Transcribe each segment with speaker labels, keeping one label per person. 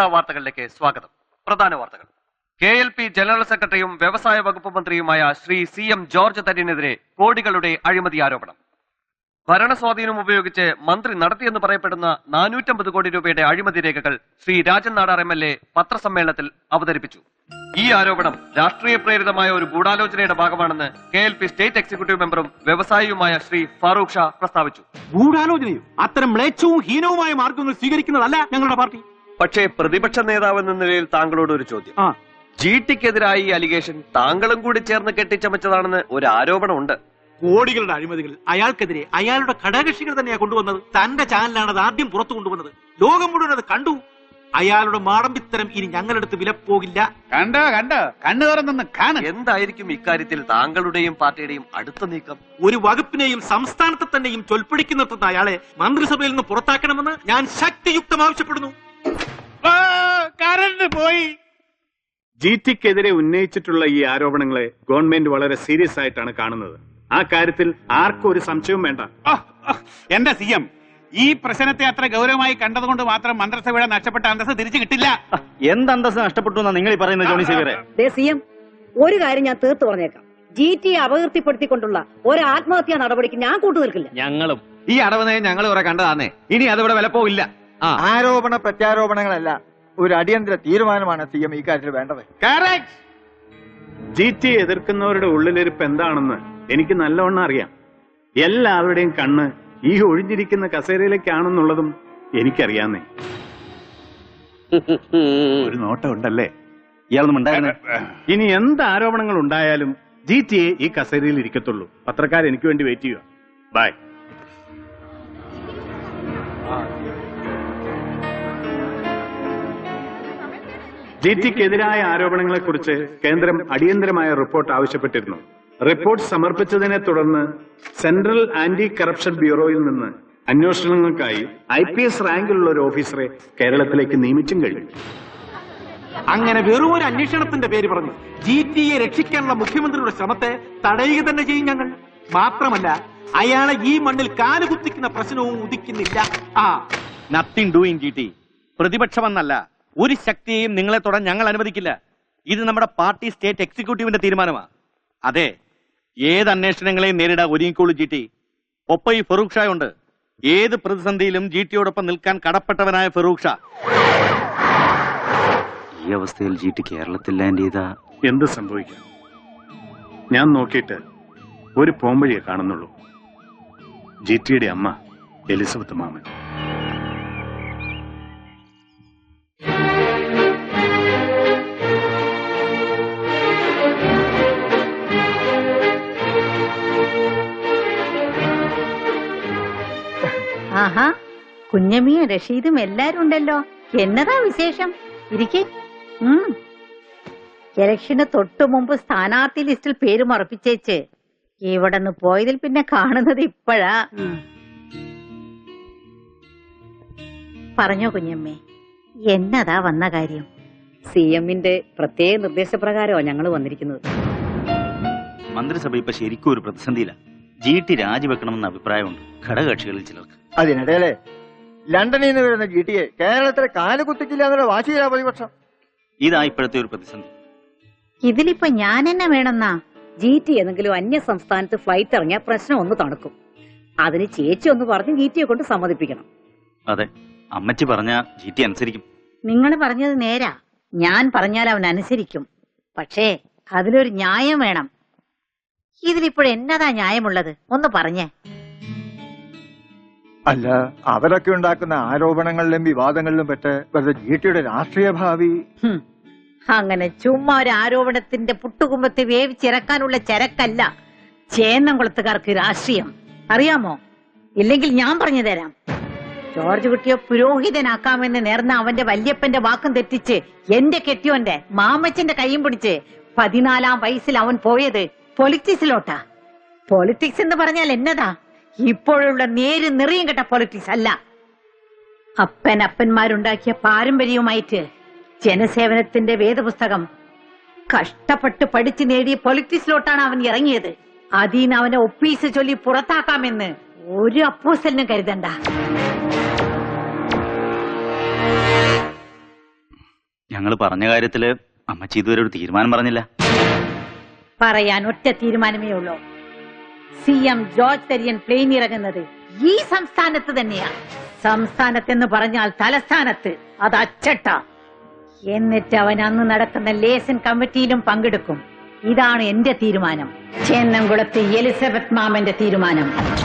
Speaker 1: കേരള വാർത്തകളിലേക്ക് സ്വാഗതം. പ്രധാന വാർത്തകൾ. കെ എൽ പി ജനറൽ സെക്രട്ടറിയും വ്യവസായ വകുപ്പ് മന്ത്രിയുമായ ശ്രീ സി എം ജോർജ് തരീനെതിരെ കോടികളുടെ അഴിമതി ആരോപണം. ഭരണസ്വാധീനം ഉപയോഗിച്ച് മന്ത്രി നടത്തിയെന്ന് പറയപ്പെടുന്ന നാനൂറ്റമ്പത് കോടി രൂപയുടെ അഴിമതി രേഖകൾ Shri Rajan Nadar M L A പത്രസമ്മേളനത്തിൽ അവതരിപ്പിച്ചു. ഈ ആരോപണം രാഷ്ട്രീയ പ്രേരിതമായ ഒരു ഗൂഢാലോചനയുടെ ഭാഗമാണെന്ന് K L P state executive മെമ്പറും വ്യവസായിയുമായ ശ്രീ ഫാറൂഖ് ഷാ പ്രസ്താവിച്ചു.
Speaker 2: ഗൂഢാലോചനയും അത്തരം മ്ലേച്ഛവും ഹീനവുമായ മാർഗങ്ങൾ സ്വീകരിക്കുന്നതല്ല ഞങ്ങളുടെ പാർട്ടി.
Speaker 1: പക്ഷേ പ്രതിപക്ഷ നേതാവ് എന്ന നിലയിൽ താങ്കളോട് ഒരു ചോദ്യം.
Speaker 2: ആ.
Speaker 1: ജി ടിക്കെതിരായി ഈ അലിഗേഷൻ താങ്കളും കൂടി ചേർന്ന് കെട്ടിച്ചമച്ചതാണെന്ന് ഒരു ആരോപണമുണ്ട്.
Speaker 2: കോടികളുടെ അഴിമതികൾ അയാൾക്കെതിരെ അയാളുടെ ഘടകകക്ഷികൾ തന്നെയാണ് കൊണ്ടുവന്നത്. തന്റെ ചാനലാണ് അത് ആദ്യം പുറത്തു കൊണ്ടുവന്നത്. ലോകം മുഴുവൻ അത് കണ്ടു. അയാളുടെ മാടമ്പിത്തരം ഇനി ഞങ്ങളെടുത്ത് വിലപ്പോകില്ല.
Speaker 3: കണ്ടോ കണ്ടോ? കണ്ണു തുറന്നു കാണും.
Speaker 1: എന്തായിരിക്കും ഇക്കാര്യത്തിൽ താങ്കളുടെയും പാർട്ടിയുടെയും അടുത്ത നീക്കം?
Speaker 2: ഒരു വകുപ്പിനെയും സംസ്ഥാനത്തെ തന്നെയും ചൊൽപ്പിടിക്കുന്ന അയാളെ മന്ത്രിസഭയിൽ നിന്ന് പുറത്താക്കണമെന്ന് ഞാൻ ശക്തിയുക്തം ആവശ്യപ്പെടുന്നു.
Speaker 3: കറണ്ട് പോയി.
Speaker 4: ജി ടിക്കെതിരെ ഉന്നയിച്ചിട്ടുള്ള ഈ ആരോപണങ്ങളെ ഗവൺമെന്റ് വളരെ സീരിയസ് ആയിട്ടാണ് കാണുന്നത്. ആ കാര്യത്തിൽ ആർക്കും ഒരു സംശയവും വേണ്ട.
Speaker 3: എന്റെ സി എം ഈ പ്രശ്നത്തെ അത്ര ഗൗരവമായി കണ്ടതുകൊണ്ട് മാത്രം മന്ത്രിസഭയുടെ നഷ്ടപ്പെട്ട അന്തസ് തിരിച്ചു കിട്ടില്ല.
Speaker 5: എന്ത് അന്തസ് നഷ്ടപ്പെട്ടു എന്നാ നിങ്ങൾ ഈ പറയുന്നത് ജോണി സേവരെ
Speaker 6: ദേ സി എം ഒരു കാര്യം ഞാൻ തീർത്തു പറഞ്ഞേക്കാം. ജി ടി അപകീർത്തിപ്പെടുത്തിക്കൊണ്ടുള്ള ഒരു ആത്മഹത്യാ നടപടിക്ക് ഞാൻ കൂട്ടു നിൽക്കില്ല
Speaker 5: ഞങ്ങളും.
Speaker 7: ഈ അടവ് ഞങ്ങൾ കുറെ കണ്ടതാന്നേ. ഇനി അതിവിടെ വിലപ്പോവില്ല.
Speaker 8: ആരോപണ പ്രത്യാരോപണങ്ങളല്ല ഒരു അടിയന്തര തീരുമാനമാണ് സി എം ഇക്കാര്യത്തിൽ വേണ്ടത്.
Speaker 3: Correct.
Speaker 4: ജി ടി എതിർക്കുന്നവരുടെ ഉള്ളിലിരിപ്പ് എന്താണെന്ന് എനിക്ക് നല്ലവണ്ണം അറിയാം. എല്ലാവരുടെയും കണ്ണ് ഈ ഒഴിഞ്ഞിരിക്കുന്ന കസേരയിലേക്കാണെന്നുള്ളതും എനിക്കറിയാന്നേ. ഒരു നോട്ടം ഉണ്ടല്ലേ
Speaker 5: ഇയാളൊന്നും ഉണ്ടായിരുന്നു?
Speaker 4: ഇനി എന്ത് ആരോപണങ്ങൾ ഉണ്ടായാലും ജി ടി ഈ കസേരയിൽ ഇരിക്കത്തുള്ളൂ. പത്രക്കാർ എനിക്ക് വേണ്ടി വെയിറ്റ് ചെയ്യുക. ബൈ ജി ടിക്കെതിരായ ആരോപണങ്ങളെ കുറിച്ച് കേന്ദ്രം അടിയന്തരമായ റിപ്പോർട്ട് ആവശ്യപ്പെട്ടിരുന്നു. റിപ്പോർട്ട് സമർപ്പിച്ചതിനെ തുടർന്ന് സെൻട്രൽ ആന്റി കറപ്ഷൻ ബ്യൂറോയിൽ നിന്ന് അന്വേഷണങ്ങൾക്കായി ഐ പി എസ് റാങ്കിലുള്ള ഒരു ഓഫീസറെ കേരളത്തിലേക്ക് നിയമിച്ചും കഴിഞ്ഞു.
Speaker 2: അങ്ങനെ വെറും ഒരു അന്വേഷണത്തിന്റെ പേര് പറഞ്ഞു. ജി ടിയെ രക്ഷിക്കാനുള്ള മുഖ്യമന്ത്രിയുടെ ശ്രമത്തെ തടയുക തന്നെ ചെയ്യും ഞങ്ങൾ. മാത്രമല്ല അയാളെ ഈ മണ്ണിൽ കാലുകുത്തിക്കുന്ന പ്രശ്നവും ഉദിക്കുന്നില്ല. ആ.
Speaker 5: നത്തിങ് ഡൂയിങ് ജി ടി പ്രതിപക്ഷമെന്നല്ല. ഒരു ശക്തിയെയും നിങ്ങളെ തൊടാൻ ഞങ്ങൾ അനുവദിക്കില്ല. ഇത് നമ്മുടെ പാർട്ടി സ്റ്റേറ്റ് എക്സിക്യൂട്ടീവിന്റെ തീരുമാനമാണ് അതെ ഏത് അന്വേഷണങ്ങളെയും നേരിടാൻ ഒരുങ്ങിക്കോളൂ ജി ടി. ഒപ്പം ഈ ഫറൂഖ് ഷാ ഉണ്ട്. ഏത് പ്രതിസന്ധിയിലും ജി ടിയോടൊപ്പം നിൽക്കാൻ കടപ്പെട്ടവനായ ഫറൂഖ് ഷാ.
Speaker 9: ഈ അവസ്ഥയിൽ ജി ടി കേരളത്തിൽ ലാൻഡ് ചെയ്ത
Speaker 4: എന്ത് സംഭവിക്കാം? ഞാൻ നോക്കിയിട്ട് ഒരു പോംവഴിയെ കാണുന്നുള്ളൂ. ജി ടിയുടെ അമ്മ എലിസബത്ത് മാമൻ.
Speaker 6: കുഞ്ഞമ്മിയും റഷീദും എല്ലാരും ഉണ്ടല്ലോ. എന്നതാ വിശേഷം? ഇരിക്കെ. ഇലക്ഷന് തൊട്ടു മുമ്പ് സ്ഥാനാർത്ഥി ലിസ്റ്റിൽ പേര് മറപ്പിച്ചേച്ച്. ഇവിടെ നിന്ന് പോയതിൽ പിന്നെ കാണുന്നത് ഇപ്പോഴാ. പറഞ്ഞോ കുഞ്ഞമ്മേ എന്നതാ വന്ന കാര്യം? സി എമ്മിന്റെ പ്രത്യേക നിർദ്ദേശപ്രകാരമാണ് ഞങ്ങൾ വന്നിരിക്കുന്നത്.
Speaker 9: മന്ത്രിസഭ ഇപ്പൊ ശരിക്കും ഒരു പ്രതിസന്ധിയില്ല ജി ടി രാജിവെക്കണമെന്ന അഭിപ്രായമുണ്ട്. ഘടകകക്ഷികളിൽ ചിലർക്ക്.
Speaker 8: അതിനിടയിലെ ലണ്ടനിൽ നിന്ന് വരുന്ന ജി ടി എ കേരളത്തിലെ കാലുകുത്തിക്കില്ല എന്നുള്ള വാശിയിലാ പ്രതിപക്ഷം.
Speaker 9: ഇതാ ഇപ്പോഴത്തെ ഒരു പ്രതിസന്ധി.
Speaker 6: ഇതിലിപ്പോ ഞാൻ എന്നെ വേണമെന്നാ? ജി ടി ഏതെങ്കിലും അന്യ സംസ്ഥാനത്ത് ഫ്ലൈറ്റ് ഇറങ്ങിയ പ്രശ്നം ഒന്ന് തണുക്കും. അതിന് ചേച്ചി ഒന്ന് പറഞ്ഞ് ജി ടിയെ കൊണ്ട് സമ്മതിപ്പിക്കണം.
Speaker 9: അതെ അമ്മച്ചി പറഞ്ഞ ജി ടി അനുസരിക്കും.
Speaker 6: നിങ്ങൾ പറഞ്ഞത് നേരാ. ഞാൻ പറഞ്ഞാൽ അവൻ അനുസരിക്കും. പക്ഷേ അതിലൊരു ന്യായം വേണം. ഇതിലിപ്പോഴെന്നതാ ന്യായമുള്ളത്? ഒന്ന് പറഞ്ഞേ.
Speaker 8: അല്ല അവരൊക്കെ ഉണ്ടാക്കുന്ന ആരോപണങ്ങളിലും വിവാദങ്ങളിലും പെട്ട് വെറുതെ ജി ടിയുടെ രാഷ്ട്രീയ ഭാവി.
Speaker 6: അങ്ങനെ ചുമ്മാ ഒരു ആരോപണത്തിന്റെ പുട്ടുകുമ്പത്തെ വേവിച്ചിറക്കാനുള്ള ചരക്കല്ല. ചേന്നംകുളത്തുകാർക്ക് രാഷ്ട്രീയം. അറിയാമോ? ഇല്ലെങ്കിൽ ഞാൻ പറഞ്ഞു തരാം. ജോർജ് കുട്ടിയെ പുരോഹിതനാക്കാമെന്ന് നേർന്ന അവന്റെ വല്യപ്പന്റെ വാക്കും തെറ്റിച്ച് എന്റെ കെട്ടിയോന്റെ മാമച്ചന്റെ കൈയും പിടിച്ച് പതിനാലാം വയസ്സിൽ അവൻ പോയത് പൊളിറ്റിക്സിലോട്ടാ. പൊളിറ്റിക്സ് എന്ന് പറഞ്ഞാൽ എന്നതാ? ഇപ്പോഴുള്ള നേര് നിറയും കെട്ട പൊളിറ്റിക്സ് അല്ല. അപ്പൻ അപ്പന്മാരുണ്ടാക്കിയ പാരമ്പര്യവുമായിട്ട് ജനസേവനത്തിന്റെ വേദപുസ്തകം കഷ്ടപ്പെട്ട് പഠിച്ചു നേടിയ പൊളിറ്റിക്സിലോട്ടാണ് അവൻ ഇറങ്ങിയത്. അതീന്ന് അവനെ ഒപ്പീസ് ചൊല്ലി പുറത്താക്കാമെന്ന് ഒരു അപ്പോസലിനും കരുതണ്ട.
Speaker 9: ഞങ്ങൾ പറഞ്ഞ കാര്യത്തിൽ അമ്മച്ചി ഇതുവരെ ഒരു തീരുമാനം പറഞ്ഞില്ല.
Speaker 6: പറയാൻ ഒറ്റ തീരുമാനമേ ഉള്ളൂ. C M George Tharian plane ഇറങ്ങുന്നത് ഈ സംസ്ഥാനത്ത് തന്നെയാ. സംസ്ഥാനത്തെന്ന് പറഞ്ഞാൽ തലസ്ഥാനത്ത്. അത് അച്ചട്ട. എന്നിട്ട് അവൻ അന്ന് നടക്കുന്ന ലേസൻ കമ്മിറ്റിയിലും പങ്കെടുക്കും. ഇതാണ് എന്റെ തീരുമാനം. ചേന്നംകുളത്ത് എലിസബത്ത് മാമന്റെ തീരുമാനം.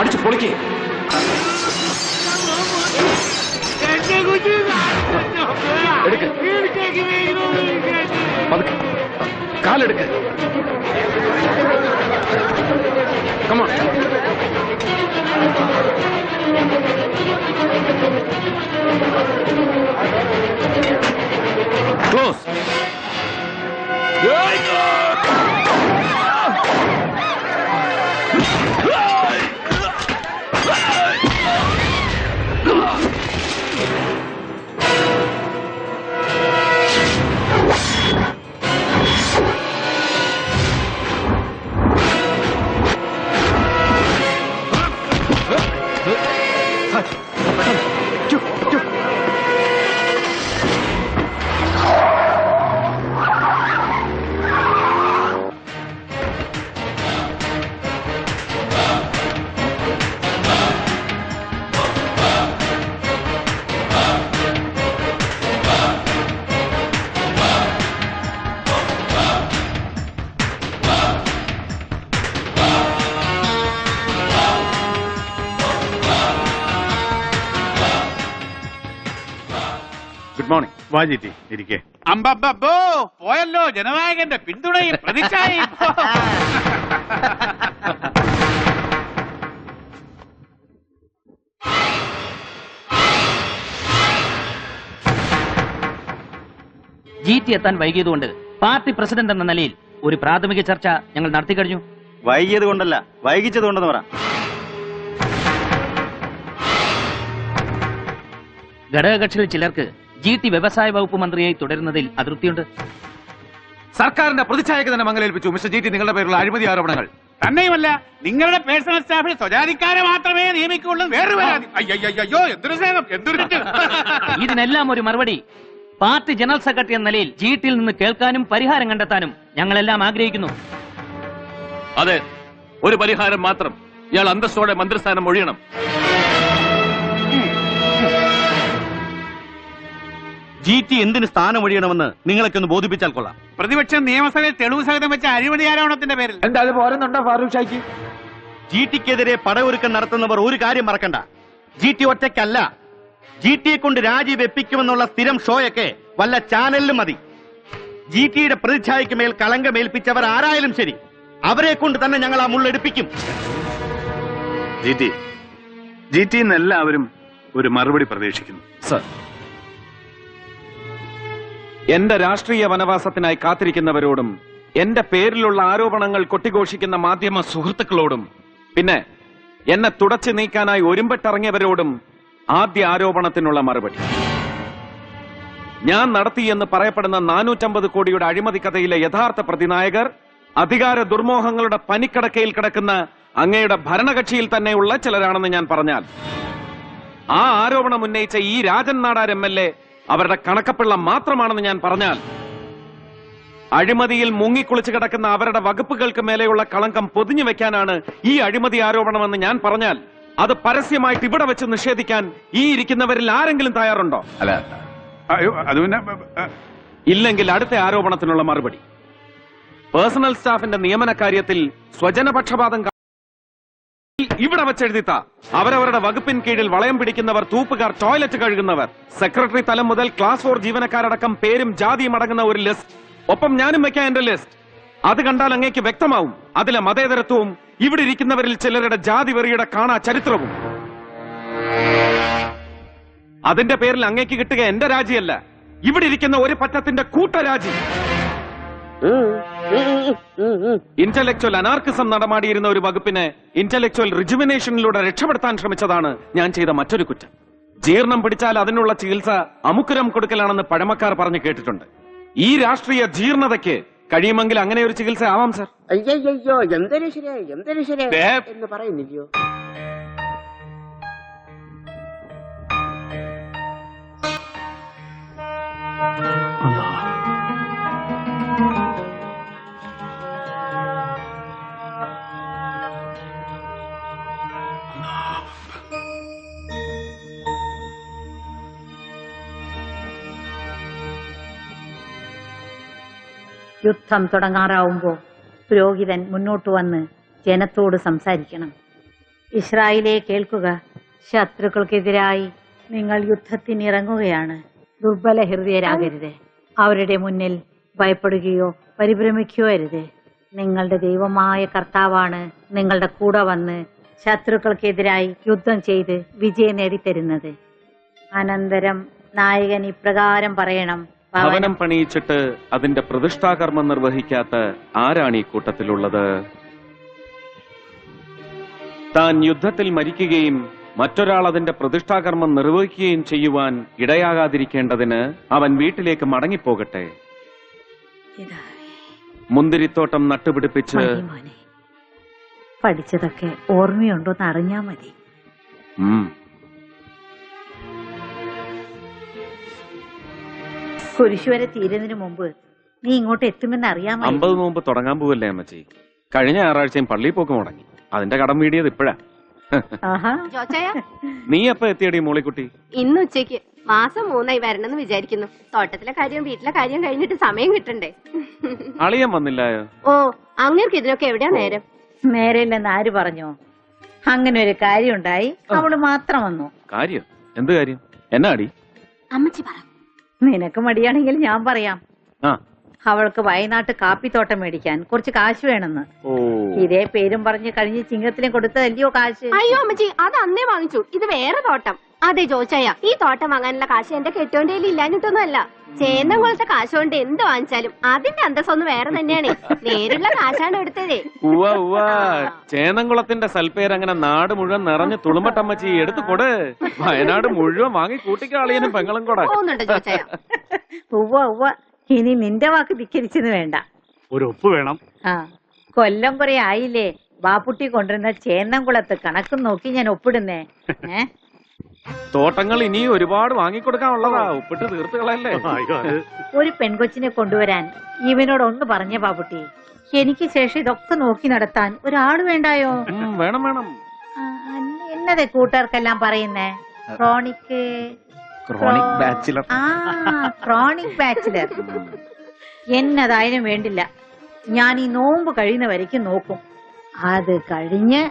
Speaker 10: அடிச்சு பொழிக்கி எடுக்க கால் எடுக்க கமா Close. There I go! Good morning
Speaker 4: വാ ജിറ്റി ഇരിക്കേ.
Speaker 3: അമ്പോ പോയല്ലോ ജനനായകന്റെ പിന്തുണയും പ്രതിച്ഛായയും.
Speaker 11: ജി ടി എത്താൻ വൈകിയതുകൊണ്ട് പാർട്ടി പ്രസിഡന്റ് എന്ന നിലയിൽ ഒരു പ്രാഥമിക ചർച്ച ഞങ്ങൾ നടത്തി കഴിഞ്ഞു.
Speaker 9: വൈകിയത് കൊണ്ടല്ല വൈകിച്ചത് കൊണ്ടെന്ന് പറ.
Speaker 11: ഘടകകക്ഷികളിൽ ചിലർക്ക് ജി ടി വ്യവസായ വകുപ്പ് മന്ത്രിയായി തുടരുന്നതിൽ അതൃപ്തിയുണ്ട്.
Speaker 10: സർക്കാരിന്റെ പ്രതിച്ഛായക്ക് തന്നെ മംഗലേൽപ്പിച്ചു മിസ്റ്റർ ജി ടി നിങ്ങളുടെ പേരുള്ള അഴിമതി ആരോപണങ്ങൾ.
Speaker 3: തന്നെയുമല്ല നിങ്ങളുടെ പേഴ്സണൽ സ്റ്റാഫിൽ സ്വജാതിക്കാരെ മാത്രമേ നിയമിക്കുള്ളൂ വേറൊരു പരാതി. അയ്യോ എന്തൊരു സ്നേഹം എന്തൊരു തെറ്റ്.
Speaker 11: ഇതിനെല്ലാം ഒരു മറുപടി. പാർട്ടി ജനറൽ സെക്രട്ടറി എന്ന നിലയിൽ ജി ടിയിൽ നിന്ന് കേൾക്കാനും പരിഹാരം കണ്ടെത്താനും ഞങ്ങളെല്ലാം ആഗ്രഹിക്കുന്നു.
Speaker 10: അതെ ഒരു പരിഹാരം മാത്രം. ഇയാൾ അന്തസ്സോടെ മന്ത്രിസ്ഥാനം ഒഴിയണം.
Speaker 5: ജി ടി എന്തിന് സ്ഥാനം ഒഴിയണമെന്ന് നിങ്ങളൊക്കെ ഒന്ന് ബോധിപ്പിച്ചാൽ കൊള്ളാം.
Speaker 3: പ്രതിപക്ഷം നിയമസഭയിൽ തെളിവ് സഹിതം വെച്ച അഴിമതി ആരോപണത്തിന്റെ പേരിൽ.
Speaker 2: എന്താ അത് പോരുന്നുണ്ടോ ഫാറൂഖ് ഷായ്ക്ക്?
Speaker 5: ജി ടിക്കെതിരെ പടയൊരുക്കം നടത്തുന്നവർ ഒരു കാര്യം മറക്കണ്ട. ജി ടി ഒറ്റയ്ക്കല്ല. ജി ടിയെ കൊണ്ട് രാജി വെപ്പിക്കുമെന്നുള്ള സ്ഥിരം ഷോയൊക്കെ വല്ല ചാനലിലും മതി. ജി ടിയുടെ പ്രതിച്ഛായയ്ക്ക് മേൽ കളങ്കമേൽപ്പിച്ചവർ ആരായാലും ശരി. അവരെ കൊണ്ട് തന്നെ ഞങ്ങൾ ആ മുള്ളെടുപ്പിക്കും
Speaker 4: ജി ടി. ജി ടി എല്ലാവരും ഒരു മറുപടി പ്രതീക്ഷിക്കുന്നു.
Speaker 10: സർ എന്റെ രാഷ്ട്രീയ വനവാസത്തിനായി കാത്തിരിക്കുന്നവരോടും എന്റെ പേരിലുള്ള ആരോപണങ്ങൾ കൊട്ടിഘോഷിക്കുന്ന മാധ്യമ സുഹൃത്തുക്കളോടും പിന്നെ എന്നെ തുടച്ചു നീക്കാനായി ഒരുമ്പെട്ടിറങ്ങിയവരോടും ആദ്യ ആരോപണത്തിനുള്ള മറുപടി. ഞാൻ നടത്തിയെന്ന് പറയപ്പെടുന്ന നാനൂറ്റമ്പത് കോടിയുടെ അഴിമതി കഥയിലെ യഥാർത്ഥ പ്രതിനായകർ അധികാര ദുർമോഹങ്ങളുടെ പനിക്കടക്കയിൽ കിടക്കുന്ന അങ്ങയുടെ ഭരണകക്ഷിയിൽ തന്നെയുള്ള ചിലരാണെന്ന് ഞാൻ പറഞ്ഞാൽ ആ ആരോപണം ഉന്നയിച്ച ഈ Rajan Nadar M L A അവരുടെ കണക്കപ്പിള്ള മാത്രമാണെന്ന് ഞാൻ പറഞ്ഞാൽ അഴിമതിയിൽ മുങ്ങിക്കുളിച്ച് കിടക്കുന്ന അവരുടെ വകുപ്പുകൾക്ക് മേലെയുള്ള കളങ്കം പൊതിഞ്ഞു വെക്കാനാണ് ഈ അഴിമതി ആരോപണമെന്ന് ഞാൻ പറഞ്ഞാൽ അത് പരസ്യമായിട്ട് ഇവിടെ വെച്ച് നിഷേധിക്കാൻ ഈ ഇരിക്കുന്നവരിൽ ആരെങ്കിലും തയ്യാറുണ്ടോ?
Speaker 3: അല്ല. അയ്യോ അത് പിന്നെ
Speaker 10: ഇല്ലെങ്കിൽ അടുത്ത ആരോപണത്തിനുള്ള മറുപടി. പേഴ്സണൽ സ്റ്റാഫിന്റെ നിയമന കാര്യത്തിൽ സ്വജനപക്ഷപാതം ഇവിടെ വെച്ചെഴുതിത്ത. അവരവരുടെ വകുപ്പിൻ കീഴിൽ വളയം പിടിക്കുന്നവർ തൂപ്പുകാർ ടോയ്ലറ്റ് കഴുകുന്നവർ. സെക്രട്ടറി തലം മുതൽ ക്ലാസ് ഫോർ ജീവനക്കാരടക്കം പേരും ജാതിയും അടങ്ങുന്ന ഒരു ലിസ്റ്റ്. ഒപ്പം ഞാനും വെക്കാൻ എന്റെ ലിസ്റ്റ്. അത് കണ്ടാൽ അങ്ങേക്ക് വ്യക്തമാവും. അതിലെ മതേതരത്വവും ഇവിടെ ഇരിക്കുന്നവരിൽ ചിലരുടെ ജാതി വെറിയുടെ കാണാ ചരിത്രവും. അതിന്റെ പേരിൽ അങ്ങേക്ക് കിട്ടുക എന്റെ രാജിയല്ല. ഇവിടെ ഇരിക്കുന്ന ഒരു പറ്റത്തിന്റെ കൂട്ടരാജി ഇന്റലക്ച്വൽ അനാർക്കിസം നടമാടിയിരുന്ന ഒരു വകുപ്പിനെ ഇന്റലക്ച്വൽ റിജുവിനേഷനിലൂടെ രക്ഷപ്പെടുത്താൻ ശ്രമിച്ചതാണ് ഞാൻ ചെയ്ത മറ്റൊരു കുറ്റം. ജീർണം പിടിച്ചാൽ അതിനുള്ള ചികിത്സ അമുക്കുരം കൊടുക്കലാണെന്ന് പഴമക്കാർ പറഞ്ഞു കേട്ടിട്ടുണ്ട്. ഈ രാഷ്ട്രീയ ജീർണതയ്ക്ക് കഴിയുമെങ്കിൽ അങ്ങനെ ഒരു ചികിത്സ ആവാം സർ.
Speaker 12: അയ്യോ എന്തൊരു ശരിയായി എന്തൊരു ശരിയായി എന്ന് പറയുന്നില്ലയോ?
Speaker 6: യുദ്ധം തുടങ്ങാറാവുമ്പോൾ പുരോഹിതൻ മുന്നോട്ട് വന്ന് ജനത്തോട് സംസാരിക്കണം. ഇസ്രായേലെ കേൾക്കുക ശത്രുക്കൾക്കെതിരായി നിങ്ങൾ യുദ്ധത്തിനിറങ്ങുകയാണ്. ദുർബല ഹൃദയരാകരുത്. അവരുടെ മുന്നിൽ ഭയപ്പെടുകയോ പരിഭ്രമിക്കുകയോ അരുത്. നിങ്ങളുടെ ദൈവമായ കർത്താവാണ് നിങ്ങളുടെ കൂടെ വന്ന് ശത്രുക്കൾക്കെതിരായി യുദ്ധം ചെയ്ത് വിജയം നേടിത്തരുന്നത്. അനന്തരം നായകൻ ഇപ്രകാരം പറയണം.
Speaker 10: ഭവനം പണിയിച്ചിട്ട് അതിന്റെ പ്രതിഷ്ഠാകർമ്മം നിർവഹിക്കാത്ത ആരാണ് ഈ കൂട്ടത്തിലുള്ളത്? താൻ യുദ്ധത്തിൽ മരിക്കുകയും മറ്റൊരാൾ അതിന്റെ പ്രതിഷ്ഠാകർമ്മം നിർവഹിക്കുകയും ചെയ്യുവാൻ ഇടയാകാതിരിക്കേണ്ടതിന് അവൻ വീട്ടിലേക്ക് മടങ്ങിപ്പോകട്ടെ. മുന്തിരിത്തോട്ടം നട്ടുപിടിപ്പിച്ച്
Speaker 6: പഠിച്ചതൊക്കെ ഓർമ്മയുണ്ടോ എന്ന് ഓർമ്മയുണ്ടോന്ന് അറിഞ്ഞാ മതി. കുരിശുവരെ തീരുന്നതിന് മുമ്പ് നീ ഇങ്ങോട്ട് എത്തുമെന്ന് അറിയാമോ
Speaker 10: അമ്പത് നോമ്പ് തുടങ്ങാൻ പോവല്ലേ അമ്മച്ചി? കഴിഞ്ഞ ഞായറാഴ്ചയും പള്ളിയിൽ പോക്ക് മുടങ്ങി. അതിന്റെ കടം വീടിയത് ഇപ്പോഴാ.
Speaker 6: ആഹാ.
Speaker 13: ജോച്ചായ.
Speaker 10: നീ എപ്പ എത്തിയടി മോളിക്കുട്ടി?
Speaker 13: ഇന്ന് ഉച്ചയ്ക്ക്. മാസം മൂന്നായി വരണമെന്ന് വിചാരിക്കുന്നു. തോട്ടത്തിലെ കാര്യം വീട്ടിലെ കാര്യം കഴിഞ്ഞിട്ട് സമയം കിട്ടണ്ടേ?
Speaker 10: അളിയൻ വന്നില്ലായോ?
Speaker 13: ഓ അങ്ങേർക്ക് ഇതിനൊക്കെ എവിടെയാ നേരം?
Speaker 6: നേരെയില്ലെന്ന് ആര് പറഞ്ഞു? അങ്ങനെ ഒരു കാര്യം ഉണ്ടായി അവൾ മാത്രം വന്നു.
Speaker 10: കാര്യം? എന്ത് കാര്യം? എന്നാടി?
Speaker 13: അമ്മച്ചി പറ.
Speaker 6: നിനക്ക് മടിയാണെങ്കിൽ ഞാൻ പറയാം.
Speaker 10: ആ.
Speaker 6: അവൾക്ക് വയനാട്ട് കാപ്പിത്തോട്ടം മേടിക്കാൻ കുറച്ച് കാശ് വേണമെന്ന്.
Speaker 10: ഓ.
Speaker 6: ഇതേ പേരും പറഞ്ഞ് കഴിഞ്ഞ് ചിങ്ങത്തിലും കൊടുത്തതല്ലയോ കാശ്?
Speaker 13: അയ്യോ അമ്മച്ചി അത് അന്നേ വാങ്ങിച്ചു. ഇത് വേറെ തോട്ടം. അതെ ജോച്ചയ്യ ഈ തോട്ടം വാങ്ങാനുള്ള കാശ് എന്റെ കെട്ടോന്റെ ഇല്ലാഞ്ഞിട്ടൊന്നും അല്ല ചേന്നംകുളത്തെ കാശ് കൊണ്ട് എന്ത് വാങ്ങിച്ചാലും അതിന്റെ അന്തസ്സൊന്ന് വേറെ തന്നെയാണ്. നേരിട്ടുള്ള കാശാണ് എടുത്തതേ.
Speaker 10: ഉവ്വ ഉവ്വ. ചേന്നംകുളത്തിന്റെ സൽപ്പേര് അങ്ങനെ നാട് മുഴുവൻ നിറഞ്ഞ് തുളുമ്പട്ടമ്മച്ചി എടുത്തു കൊട്. വയനാട് മുഴുവൻ വാങ്ങി കൂട്ടിക്കാളിയനും പെങ്ങളും കൂടെ.
Speaker 13: പോകുന്നുണ്ട് ജോച്ചായ
Speaker 6: ഉവ്വ ഉവ്വ. ഇനി നിന്റെ വാക്ക് ധിക്കരിച്ചെന്ന് വേണ്ട.
Speaker 3: ഒരു ഒപ്പ് വേണം.
Speaker 6: ആ കൊല്ലം കുറെ ആയില്ലേ? ബാപ്പുട്ടി കൊണ്ടുവരുന്ന ചേന്നംകുളത്ത് കണക്കും നോക്കി ഞാൻ ഒപ്പിടുന്നേ. ഏ?
Speaker 10: തോട്ടങ്ങൾ ഇനി ഒരുപാട് വാങ്ങിക്കൊടുക്കാനുള്ളതാ. ഉപ്പിട്ട് തീർത്ത് കളയല്ലേ
Speaker 6: ഒരു പെൺകൊച്ചിനെ കൊണ്ടുവരാൻ ഇവനോട് ഒന്ന് പറഞ്ഞ ബാബുട്ടി. എനിക്ക് ശേഷം ഇതൊക്കെ നോക്കി നടത്താൻ ഒരാൾ വേണ്ടായോ?
Speaker 10: വേണം വേണം.
Speaker 6: എന്നതെ കൂട്ടുകാർക്കെല്ലാം പറയുന്നേ? Chronic
Speaker 14: chronic bachelor.
Speaker 6: ആ ക്രോണിക് ബാച്ചിലർ. എന്നതായാലും വേണ്ടില്ല. ഞാൻ ഈ നോമ്പ് കഴിയുന്ന വരയ്ക്ക് നോക്കും. അത് കഴിഞ്ഞ്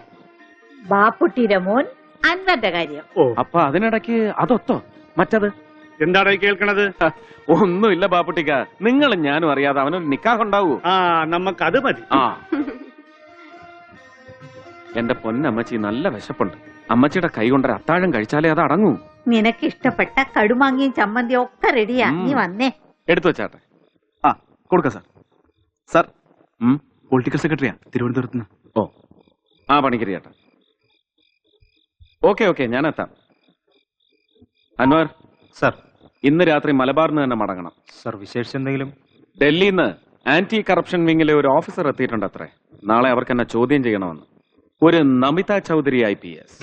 Speaker 6: ബാപ്പുട്ടിയുടെ മോൻ അൻവന്റെ കാര്യം.
Speaker 10: അപ്പൊ അതിനിടയ്ക്ക് അതൊത്തോ? മറ്റത്?
Speaker 3: എന്താണ് കേൾക്കണത്?
Speaker 10: ഒന്നുമില്ല ബാപ്പുട്ടിക്ക. നിങ്ങളും ഞാനും അറിയാതെ അവനൊരു നിക്കാഹ് ഉണ്ടാവൂ.
Speaker 3: ആ നമുക്ക് അത് മതി.
Speaker 10: ആ. എന്റെ പൊന്നമ്മച്ചി നല്ല വിശപ്പുണ്ട്. അമ്മച്ചിയുടെ കൈ കൊണ്ടൊരു അത്താഴം കഴിച്ചാലേ അത് അടങ്ങൂ.
Speaker 6: നിനക്ക് ഇഷ്ടപ്പെട്ട കടുമാങ്ങിയും ചമ്മന്തിയും ഒക്കെ റെഡിയാ. നീ വന്നേ.
Speaker 10: എടുത്തു വെച്ചാട്ടെ.
Speaker 3: ആ കൊടുക്ക സാർ.
Speaker 10: Sir
Speaker 3: political സെക്രട്ടറിയാ. തിരുവനന്തപുരത്ത്
Speaker 10: ഓ. ആ പണിക്കരി ചേട്ടാ ഓക്കെ ഓക്കെ ഞാൻ എത്താം അൻവർ.
Speaker 14: സർ.
Speaker 10: ഇന്ന് രാത്രി മലബാറിന് തന്നെ മടങ്ങണം.
Speaker 14: സർ വിശേഷിച്ച് എന്തെങ്കിലും
Speaker 10: ഡൽഹിയിൽ നിന്ന് ആന്റി കറപ്ഷൻ വിങ്ങിലെ ഒരു ഓഫീസർ എത്തിയിട്ടുണ്ട് അത്രേ നാളെ അവർക്ക് എന്നെ ചോദ്യം ചെയ്യണമെന്ന്. ഒരു Namitha Chaudhary I P S.